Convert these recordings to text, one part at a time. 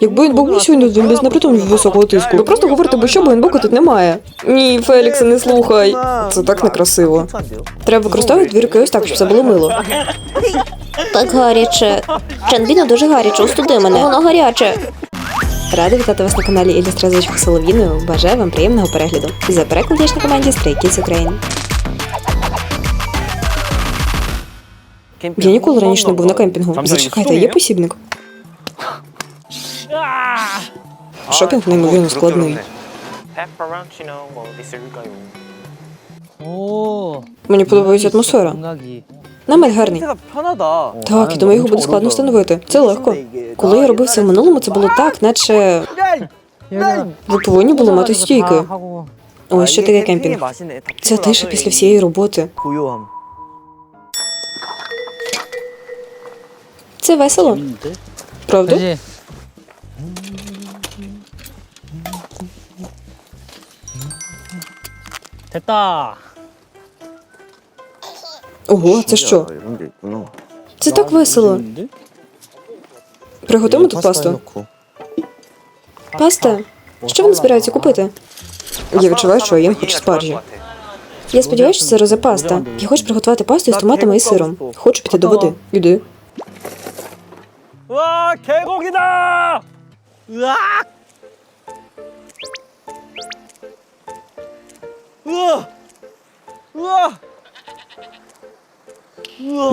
Якби він був сьогодні, він без непритомні високого тиску. Ви просто говорите, бо що, бо інбоку тут немає. Ні, Феліксе, не слухай. Це так некрасиво. Треба використовувати дві руки ось так, щоб це було мило. Так гаряче. Чанбіно дуже гаряче, остуди мене. Воно гаряче. Рада вітати вас на каналі Ілюстразочка Солов'їною. Бажаю вам приємного перегляду. За переклад на команді Stray Kids Ukraine. Я ніколи раніше не був на кемпінгу. Зачекайте, є посібник. Шопінг неймовірно складний. Мені подобається атмосфера. Намет гарний. Так, я думаю, його буде складно встановити. Це легко. Коли я робив це в минулому, це було так, наче ви повинні були мати стійки. Ось що таке кемпінг. Це тиша після всієї роботи. Це весело. Правда? 됐다. Ого, це що? Це так весело. Приготуємо тут пасту. Паста? Що вони збираються купити? Я відчуваю, що їм хоч спаржі. Я сподіваюся, що це розе паста. Я хочу приготувати пасту з томатами і сиром. Хочу піти до води. Іди.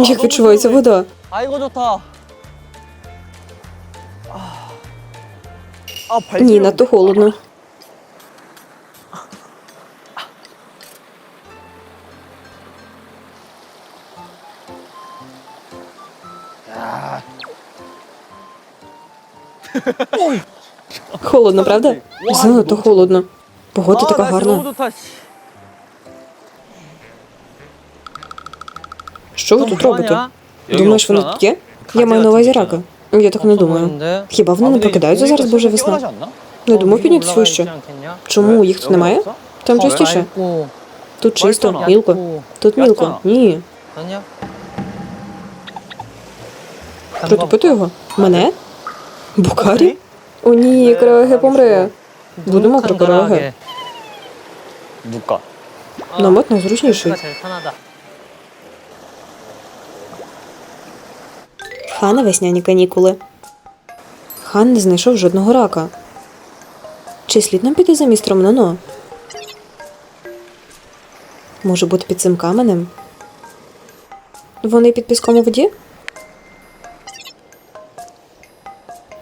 Як відчувається вода? Ні, надто холодно. Холодно, правда? Занадто холодно. Погода така гарна. Що ви тут робите? Думаєш, вони тут є? Я маю на увазі рака. Я так не думаю. Хіба вони не прокидаються зараз, боже весна? Не думав піднятися вище. Чому їх тут немає? Там частіше. Тут чисто, мілко. Тут мілко. Ні. Притупити його? Мене? Букарі? О, ні, криваги помре. Будемо про криваги. Намет найзручніший. Хана весняні канікули. Хан не знайшов жодного рака. Чи слід нам піти за містром Ноно? Може бути під цим каменем? Вони під піском у воді?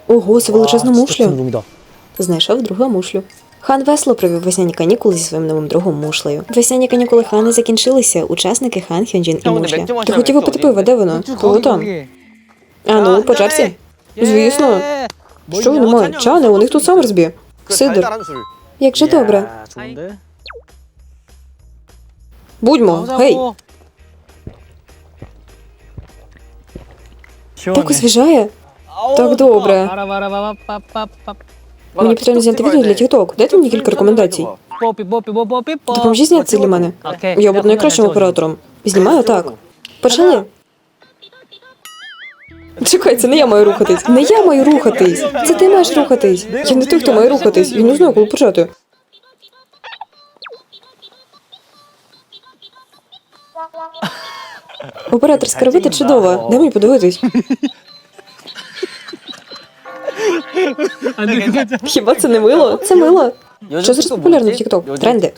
Ого, це величезну мушлю. Знайшов другу мушлю. Хан весело провів весняні канікули зі своїм новим другом мушлею. Весняні канікули хани закінчилися. Учасники хан Хьонджін і мушля. Ти хотів опити пиво, де воно? Кого там? А ну, по черзі. Звісно. Що вони мають? Чане, у них тут сам розбі. Сидор. Як же добре. Будьмо, гей. Так освіжає. Так добре. Мені потрібно зняти відео для TikTok. Дайте мені кілька рекомендацій. Допоможіть зняти це для мене. Я буду найкращим оператором. Знімаю так. Почали. Чекай, це не я маю рухатись. Не я маю рухатись. Це ти маєш рухатись. Я не той, хто має рухатись. Я не знаю, коли почати. Операторська робити чудово. Дай мені подивитись. Хіба це не мило? Це мило. Що зараз популярно в TikTok? Тренди.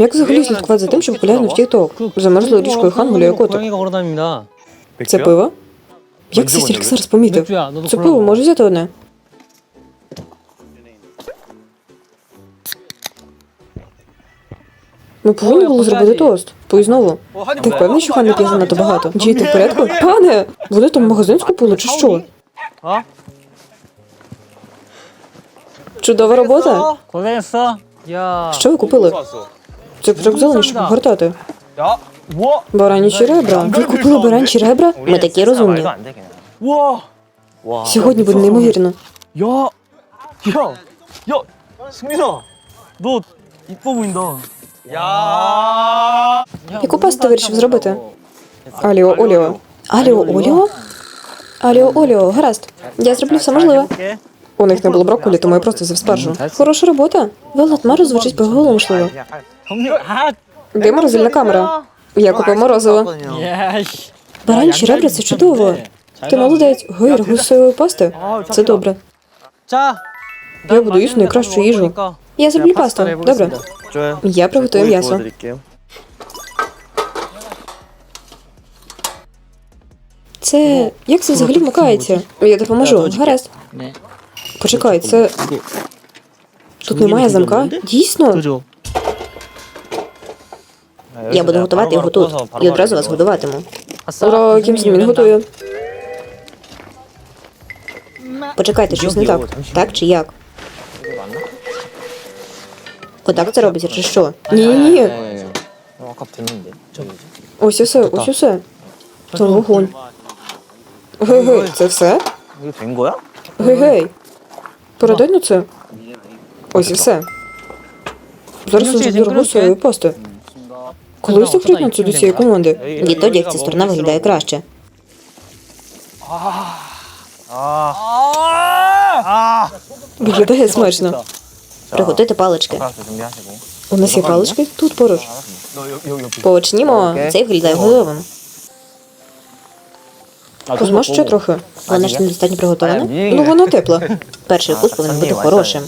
Ну, як взагалі слідкувати за тим, що популярно в Тікток? Замерзлою річкою хан гуляє котик. Це пиво? Як це стільки зараз помітив? Це пиво може взяти одне. Ми повинні були зробити тост. Пий знову. Ти впевнений, що хан не п'є занадто багато? Джей, ти в порядку? Пане! Вони там магазин скупили чи що? Чудова робота. Що ви купили? Це пирог зелені, щоб гортати. 야, 와, Баранічі ребра. Ви купили баранчі ребра? Ми такі розумні. 와, 와. Сьогодні буде неймовірно. 야, 야, 야, 승민아, 너 이뻐 보인다. 야, пасту ти вирішив зробити? Аліо Оліо. Аліо Оліо? Аліо Оліо, гаразд. Я зроблю все можливе. У них не було брокколі, тому я просто це вспержу. Хороша робота. Велатмару звучить поголомшливо. Де морозильна камера? Я купив морозиво. Баранчі щеребра це чудово. Ти молодець, гир гусової пасти? Це добре. Я буду їсти найкращу їжу. Я зроблю пасту. Добре. Я приготую м'ясо. Це як це взагалі вмикається? Я допоможу. Гаразд. Почекай, це. Тут немає замка? Дійсно? Я буду готувати його тут. І одразу вас годуватиму. Ура, Кімсін, він готує. Почекайте, щось не так. Так чи як? Отак це робиться, чи що? Ні, ні, ні. Ось усе, ось усе. Це вогонь. Гей-гей, це все? Гей-гей. Передай на це. Ось і все. Зараз уже дорогу свої пасти. Коли закритнуться до цієї команди? Відтоді, як ця сторона виглядає краще. Виглядає смачно. Приготуйте палички. У нас є палички тут поруч. Почнімо. Це виглядає головим. Розмож ще трохи. Вона ж недостатньо приготована. Ну, ну воно тепло. Перший вкус повинен бути хорошим.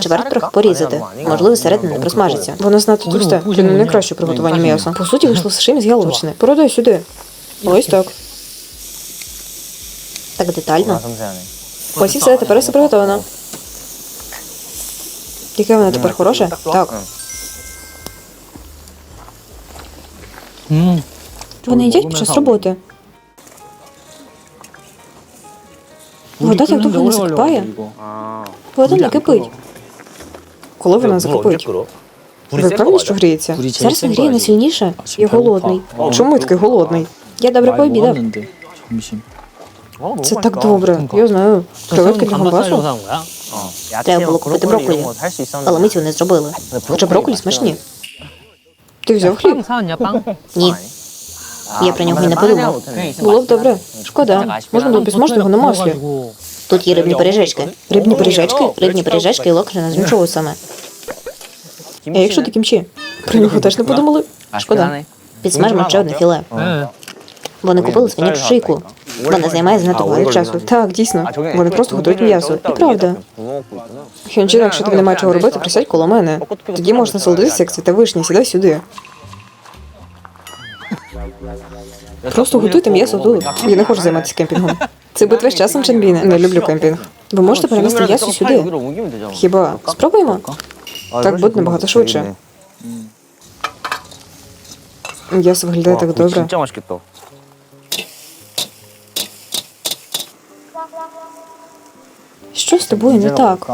Чверть трохи порізати. Можливо, середина не просмажиться. Воно знато товсте. Це не найкраще приготування м'яса. По суті, вийшло сашимі з яловичини. Передай сюди. Ось так. Так детально. Ось і все, тепер все приготовано. Яке воно тепер хороше? Так. Вони їдять під час роботи. Вода так довго не закипає. Вода не кипить. Коли вона закипить? Ви певні, що гріється? Зараз він гріє найсильніше. і голодний. Чому я такий голодний? Я добре пообідав. Це так добре. Я знаю. Креветки для гамбасу. Треба було купити брокколі. Але ми цього не зробили. Хоча брокколі смачні. Ти взяв хліб? Ні. Я про нього і не подумав. Було б добре. Шкода. Можна було б смаженого на маслі. Тут є рибні пережечки. Рибні пережечки, рибні пережечки і локшина з мчоусами. А якщо ти кімчі? Про нього теж не подумали. Шкода. Підсмажимо ще одне філе. Вони купили свинячу шийку. Вона займає знато багато часу. Так, дійсно. Вони просто готують м'ясо. І правда. Хьончі, якщо тобі немає чого робити, присядь коло мене. Тоді можна солодитися, як це та вишні, сідай сюди. Просто готуйте м'ясо тут. Я не хочу займатися кемпінгом. Це битва з часом Ченбіне. Не люблю кемпінг. Ви можете перенести м'ясо сюди. Хіба спробуємо? Так буде набагато швидше. М'ясо виглядає так добре. Що з тобою не так?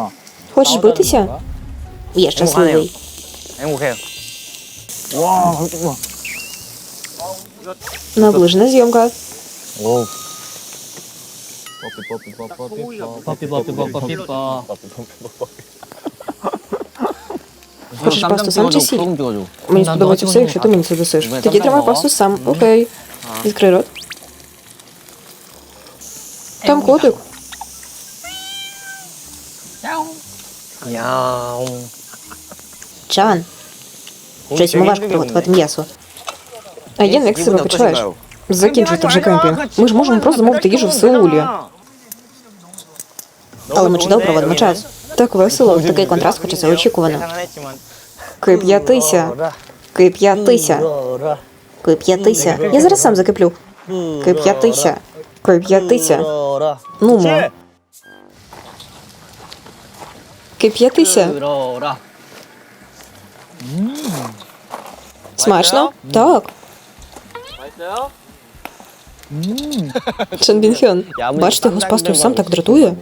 Хочеш битися? Я щасливий. Ем, ем, ем. 행복해요. 와, 와. Наближена зйомка. 오. 뽀삐뽀삐뽀삐뽀. Хочеш пасту сам чи сіль? 소금 찍어줘. Мені сподобається все, якщо ти мені це досиш. Тоді тримай пасту сам. Окей. Відкрий рот. Там котик. 야옹. Чан. Щось йому важко приготувати м'ясо. А я не як себе почуваєш? Закінчуйте вже кемпінг. Ми ж можемо просто мовити їжу в Сеулі. Але ми чудово проводимо час. Так весело, такий контраст, хоча це очікувано. Кип'ятися. Кип'ятися. Кип'ятися. Я зараз сам закиплю. Кип'ятися. Кип'ятися. Нумо. Кип'ятися. Смачно? Так. Чен Бін Хьон. Бачите, його з пастою сам так дратує.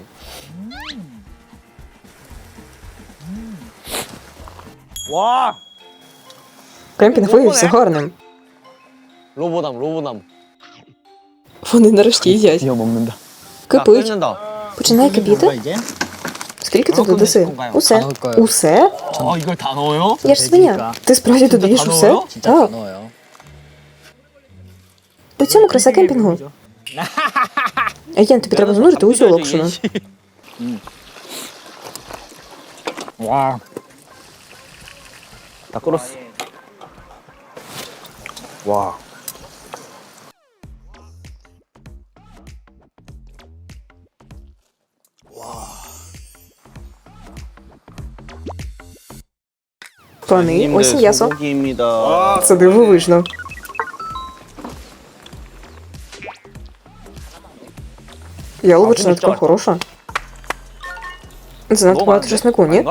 와. Кемпінг виявився гарним. 로보담, 로보담. Вони нарешті їдять. 이거 먹는다. Кипить. 끓는다. Починає кипіти. 이제? Скільки ти додаси? Усе. Усе? 아, 이걸 다 넣어요? Я ж свиня. Ти справді додаєш усе? 진짜 다 Так. 넣어요. У цьому краса кемпінгу. Єн, тобі треба занурити усю локшину. 와. 다 끓었어. 와. Пани, ось м'ясо. 소고기입니다. Це дивовижно. Яловичина така хороша. Занадто багато чеснику, ні?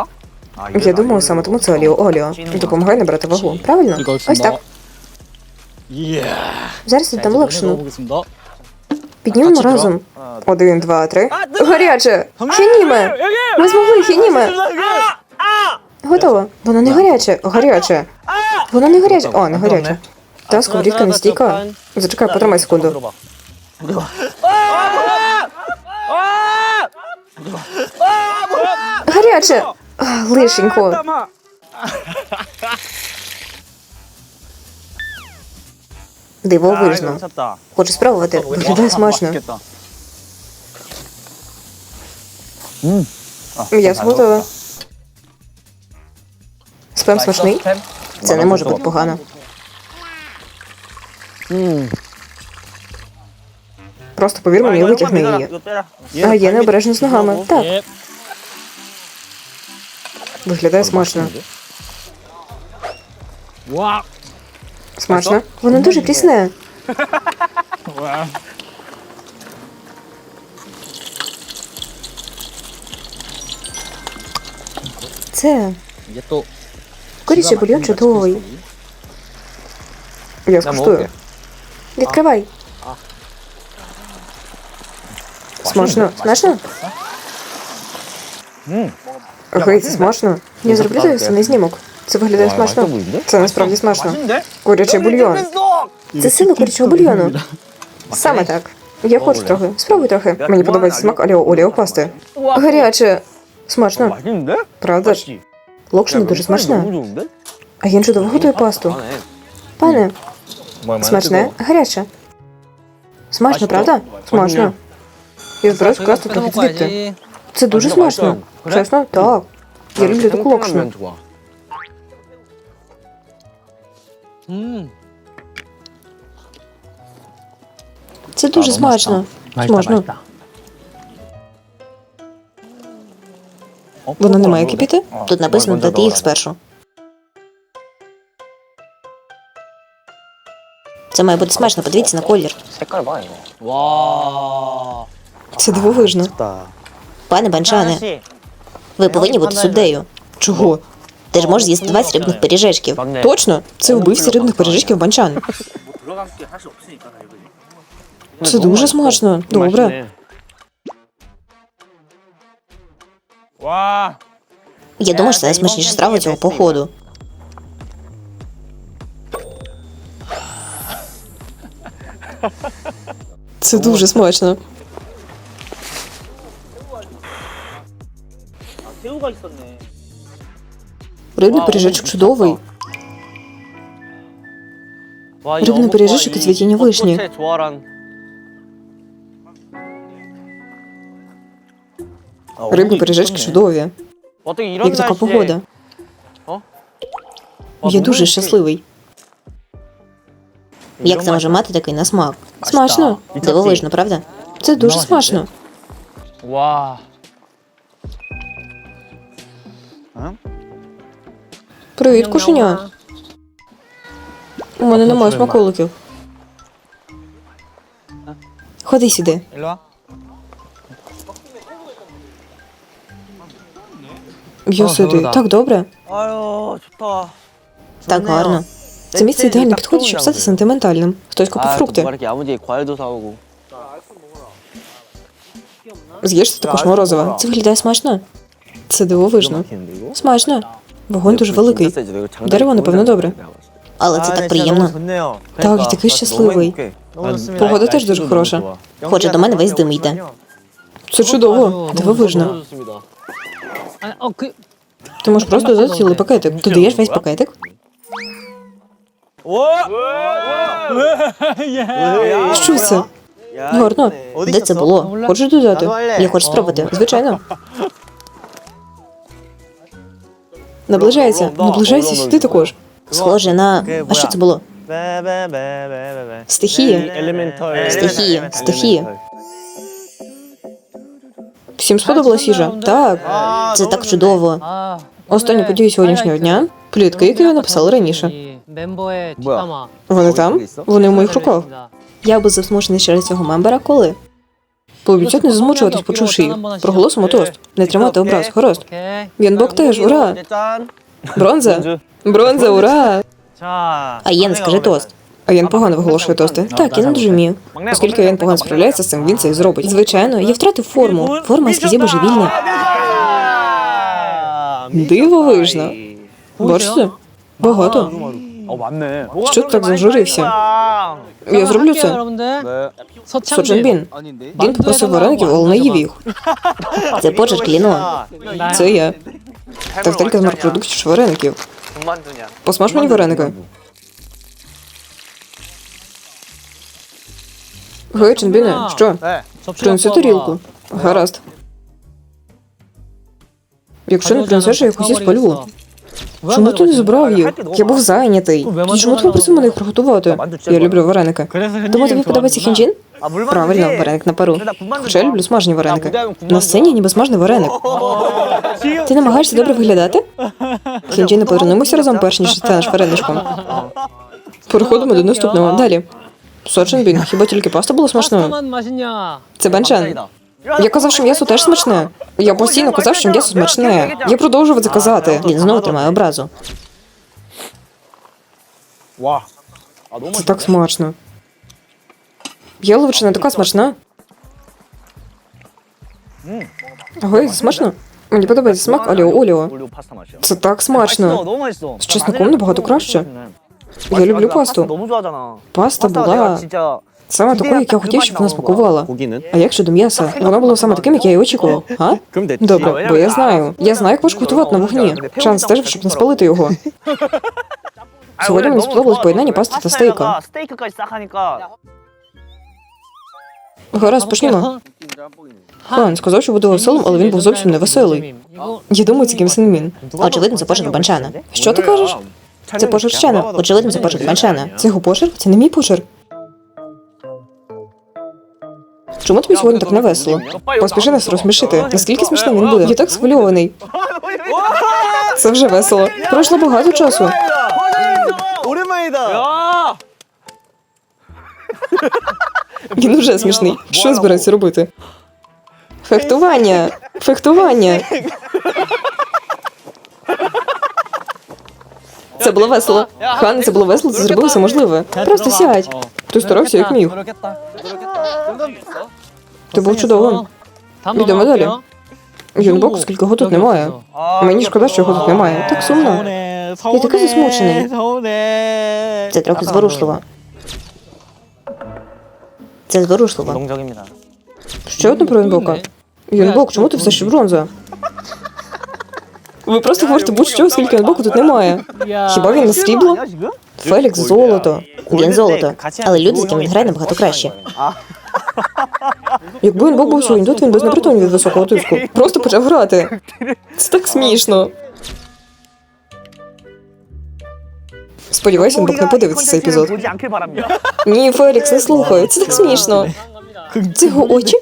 Я думаю, саме тому це оліо оліо. Допомагає набрати вагу. Правильно? Ось так. Зараз віддамо левшину. Піднімемо разом. Один, два, три. Гаряче! Хініме! Ми змогли, хініме! Готово. Воно не гаряче. Гаряче. Воно не гаряче. О, не гаряче. Та сковорідка не стійка. Зачекай, потримай секунду. Гаряче! Лишенько. Диво Дивовижно. Хочу спробувати. Виглядає смачно. Я згодила. Спем смачний. Це не може бути погано. Просто повір мені, витягни її. А я необережно з ногами. Так. Виглядає смачно. Смачно. Воно дуже прісне. Це. Коріше бульйон чудовий. Я скуштую. Відкривай. смачно. Смачно? Гейці смачно. Я зроблю не знімок. Це виглядає смачно. Це насправді смачно. Курячий бульйон. Це сила курячого бульйону. Саме так. Я хочу трохи. Спробуй трохи. Мені подобається смак аліо оліо пасти. Гаряче. Смачно. Правда ж? Локшина дуже смачна. А я чудово готує пасту. Пане. Смачне, гаряче. Смачно, правда? Смачно. І вбрось класно так звідти. Це дуже смачно. Чесно? Так. Я люблю таку локшину. Це дуже смачно. Смачно. Воно не має кипіти? Тут написано дати їх спершу. Це має бути смачно, подивіться на колір. Вау! Це дивовижно. Пане банчане, ви повинні бути суддею. Чого? Ти ж можеш з'їсти 20 рибних пиріжечків. Точно? Це вбивство рибних пиріжечків банчан. Це дуже смачно. Добре. Я думаю, що це найсмачніша страва цього походу. Це дуже смачно. Рибний пиріжечок чудовий. Рибний пиріжечок і цвітіння вишні. Рибні пиріжечки чудові. Як така погода. Я дуже щасливий. Як це може мати такий на смак? Смачно. Дивовижно, правда? Це дуже смачно. Вау. Привіт, кошеня. У мене немає смаколиків. Ходи сюди. Йо, сюди. Так добре. Так гарно. Це місце ідеально підходить, щоб стати сентиментальним. Хтось купив фрукти. З'їж це також морозиво. Це виглядає смачно. Це дивовижно. Смачно. Вогонь дуже великий. Дерево, напевно, добре. Але це так приємно. Так, я такий щасливий. Погода теж дуже хороша. Хоче до мене весь дим йде. Це чудово, дивовижно. Ти можеш просто додати цілий пакетик. Ти даєш весь пакетик? Що це? Горно, ну, Де це було? Хочеш додати. Я хочу спробувати. Звичайно. Наближається, наближається сюди також. Схоже на. А що це було? Стихія. Стихія. Стихія. Всім сподобалась їжа? Так. Це так чудово. Останні події сьогоднішнього дня плітки, які я написала раніше. Вони там? Вони в моїх руках. Я був засмучений через цього мембера коли. Пообіцять не змучуватись, почувши їх. Проголосимо тост. Не тримати образ, Хорост. Він бок теж, ура! Бронза! Бронза, ура! А Єн, скажи тост. А Ян погано виголошує тости. Так, я не дуже вмію. Оскільки Ян погано справляється з цим, він це і зробить. Звичайно, я втратив форму. Форма слізі божевільна. Дивовижно. Бачите? Багато. 어 맞네. Що ти так зажурився? Я зроблю 할게요, це. 여러분들. 네. 서창빈. Соджанбін. Він попросив вареників, але не їв їх. Це почерк Ліно. 나야. Це я. Та втільки з морпродуктів чи вареників. 군만두냐. Посмаж мені вареника. Гей, Ченбіне, що? 네. 접시 Принеси 갖고 тарілку. 와봐. Гаразд. Якщо не принесеш, я їх усі спалю. Чому ти не зібрав їх? Я був зайнятий. Ти чому ти попросив мене їх приготувати? Я люблю вареники. Тому тобі подобається хінджін? Правильно, вареник на пару. Хоча я люблю смажені вареники. На сцені ніби смажний вареник. Ти намагаєшся добре виглядати? Хінджі не повернемося разом, перш ніж станеш вареничком. Переходимо до наступного. Далі. Сочин бін, хіба тільки паста була смачною? Це Бенчен. Я казав, що м'ясо теж смачне. Я постійно казав, що м'ясо смачне. Я продовжував заказати. Він знову тримає образу. Це так смачно. Яловичина така смачна. Ой, смачно. Мені подобається смак оліо оліо. Це так смачно. З чесником набагато краще. Я люблю пасту. Паста була Саме такою, як я хотів, щоб вона смакувала. А як щодо м'яса? Воно було саме таким, як я і очікував. А? Добре, бо я знаю. Я знаю, як важко готувати на вогні. Шанс теж, щоб не спалити його. Сьогодні мені сподобалось поєднання пасти та стейка. Гаразд, почнімо. Хан сказав, що буде веселим, але він був зовсім невеселий. Я думаю, це Кім Сен Мін. Очевидно, це поширк банчана. Що ти кажеш? Це поширк Чена. Очевидно, це поширк банчана. Це його поширк? Це не мій поширк. Чому тобі сьогодні так невесело? Поспіши нас розсмішити. Наскільки смішно він буде? Я так схвильований. Це вже весело. Пройшло багато часу. Він уже смішний. Що збирається робити? Фехтування. Фехтування. Це було весело. Хан, це було весело, це зробилося можливе. Просто сядь. Ти старався як міг. Ти був чудовим. Йдемо далі. Юнбок, скільки його тут немає. Мені шкода, що його тут немає. Так сумно. Я такий засмучений. Це трохи зворушливо. Це зворушливо. Ще одне про Юнбока. Юнбок, чому ти все ще бронза? Ви просто говорите будь-що, оскільки Юнбоку тут немає. Хіба він на срібло? Фелікс золото. Він золото. Але люди, з ким він грає, набагато краще. Якби він був боксувань, тут він без непритомів від високого тиску. Просто почав грати. Це так смішно. Сподіваюсь, він Бог не подивиться цей епізод. Ні, Фелікс, не слухай, це так смішно. Це його очі?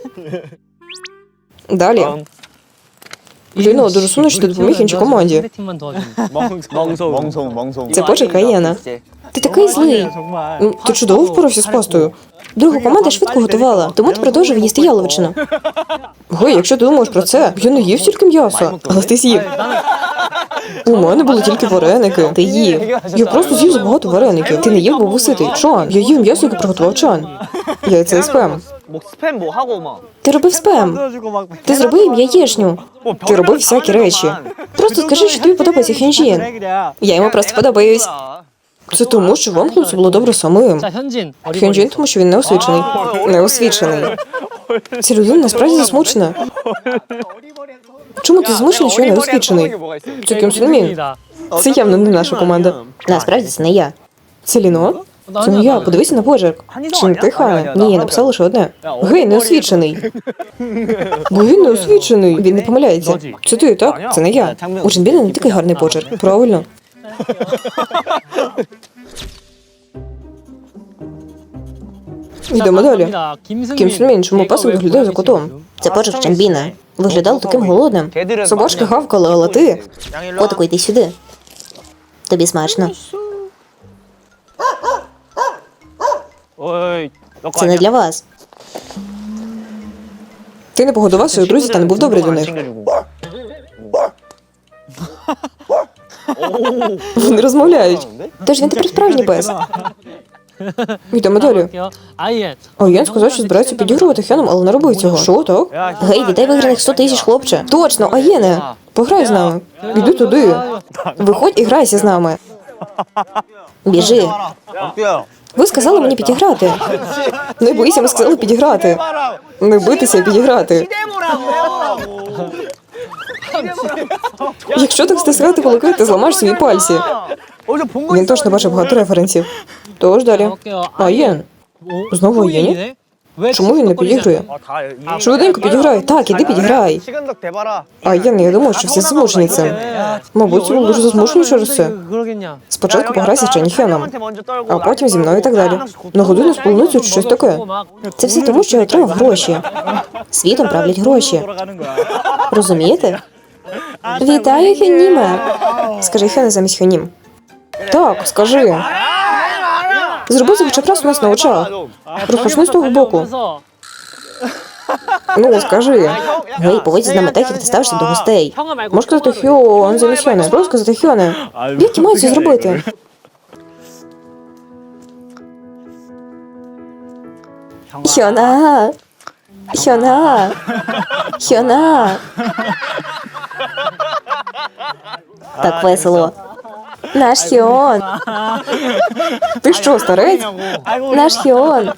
Далі. Ліно дуже сумно, що ти допоміг іншій команді. Це почерк Каєна. Ти такий злий. Ну, ти чудово впорався з пастою. Друга команда швидко готувала, тому продовжив їсти яловичину. Гей, якщо ти думаєш про це, я не їв тільки м'ясо, але ти з'їв. У мене були тільки вареники. Ти їв. Я просто з'їв забагато вареників. Ти не їв бо був ситий. Чан, я їв м'ясо, яке приготував чан. Я і спем. Ти робив спем. Ти зробив яєчню. Ти робив всякі речі. Просто скажи, що тобі подобається хінжін. Я йому просто подобаюсь. Це тому, що вам хлопцю було добре самим. Хьонджін, тому що він не освічений. Не освічений. Ця людина насправді засмучена. Чому ти змушений, що я не освічений? Це Кім Сін Це явно не наша команда. Насправді це не я. Це Ліно? Це не я, подивися на почерк. Чи не ти, Хане? Ні, я написала лише одне. Гей, не освічений. Бо він не освічений. Він не помиляється. Це ти, так? Це не я. У Джинбіна не такий гарний почерк. Правильно. Йдемо далі. Кім Сюнмін, чому песик доглядає за котом? Це почерк Чанбіна. Виглядав таким голодним. Собачки гавкали, але ти. Котику, йди сюди. Тобі смачно. Це не для вас. Ти не погодував своїх друзів та не був добрий до них. Вони розмовляють. Тож він тепер справжній пес. Йдемо далі. 아예. А сказав, що збирається підігрувати Хеном, але не робив цього. Що так? Гей, віддай виграних 100 тисяч, хлопче. Точно, Аєне! Пограй з нами. Іди туди. Виходь і грайся з нами. Біжи. Ви сказали мені підіграти. Не бойся, ми сказали підіграти. Не битися, а підіграти. Якщо так стискати кулаки, ти зламаєш свої пальці. Він точно бачив багато референсів. Тож далі. А є. Знову є, ні? Чому він не підіграє? Швиденько підіграй. Так, іди підіграй. А ну, я не думаю, що всі змушені це. Мабуть, він дуже змушені через це. Спочатку пограйся з Ченіхеном, а потім зі мною і так далі. Ну, На годину з полуницю чи щось таке. Це все тому, що я отримав гроші. Світом правлять гроші. Розумієте? Вітаю, Хеніме. Скажи Хеле замість Хенім. Так, скажи. Зроби це у нас на очах. Розпочни з того боку. Ну, скажи. Гей, поводь з нами так, як ти ставишся до гостей. Можеш казати Хьон замість Хьоне. Просто казати Хьоне. Як я це зробити? Хьона. Хьона. Хьона. Так весело. Наш Хіон. Ти що, старець? Наш Хіон.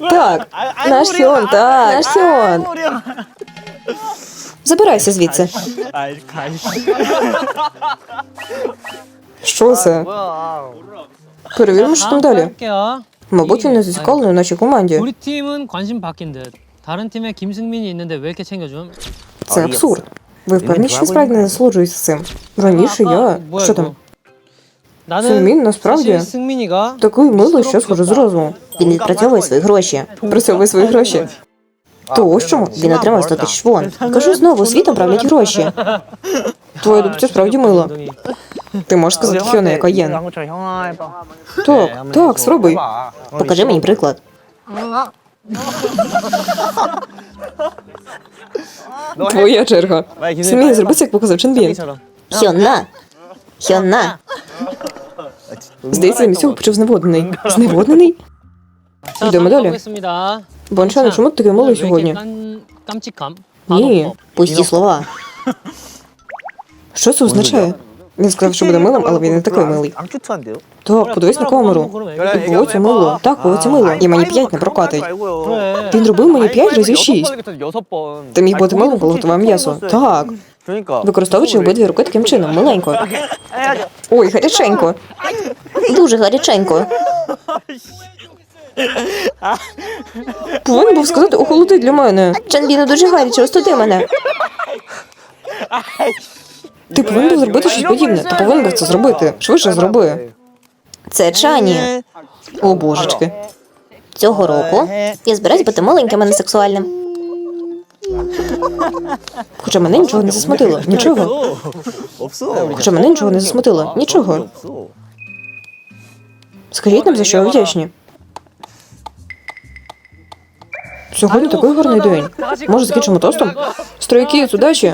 Так, наш Хіон, так, наш Хіон. Забирайся звідси. Що це? Перевіримо, що там далі. 할게요. Мабуть, він не зацікавлений у нашій команді. 우리 팀은 관심 바뀐 듯. 다른 팀에 김승민이 있는데 왜 이렇게 챙겨줌? Це абсурд. Ви впевнені, що справді не заслужується цим. Раніше я. Що там? Сунмін насправді такий милий, що схоже з розуму. Він відпрацьовує свої гроші. Відпрацьовує свої гроші. То ось чому він отримав 100 тисяч вон. Кажу знову, світом правлять гроші. Твоя дубця справді мило. Ти можеш сказати Хьоне, яка є. Так, так, спробуй. Покажи мені приклад. Твоя черга. Сім'я зроби це, як показав Ченбін. Хьонна! Хьонна! Здається, замість цього почув зневоднений. Зневоднений? Йдемо далі. Бончане, чому ти такий малий сьогодні? Ні, пусті слова. Що це означає? Він сказав, що буде милим, але він не такий милий. Так, подивись на камеру. І Володю мило. Так, Володю мило. І мені п'ять не прокатить. Він робив мені п'ять разів шість. Ти міг бути милим, коли готував м'ясо. Так. Використовуючи обидві руки таким чином, миленько. Ой, гаряченько. Дуже гаряченько. Повинен був сказати охолоди для мене. Чанбіно дуже гаряче, остуди мене. Ти повинен був зробити щось подібне. Ти повинен був це зробити. Швидше зроби. Це Чані. О божечки. Цього року я збираюсь бути маленьким, і не сексуальним. Хоча мене нічого не засмутило. Нічого. Хоча мене нічого не засмутило. Нічого. Скажіть нам, за що ви вдячні. Сьогодні такий гарний день. Може, закінчимо тостом? Стройки, удачі.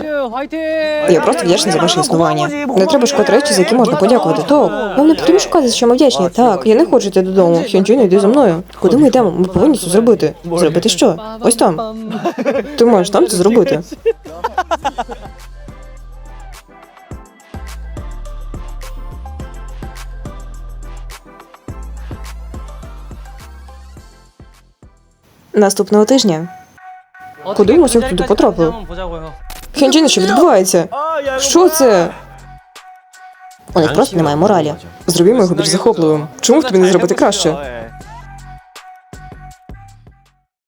Я просто вдячна за ваше існування. Не треба шукати речі, за які можна подякувати. Так, нам не потрібно шукати, що ми вдячні. Так, я не хочу йти додому. Хінджі не йди за мною. Куди ми йдемо? Ми повинні це зробити. Зробити що? Ось там. Ти можеш там це зробити. Наступного тижня. Куди ми сьогодні потрапили? Хінджіно, що відбувається? Що це? У них просто немає моралі. Зробімо його більш захопливим. Чому б тобі не зробити краще?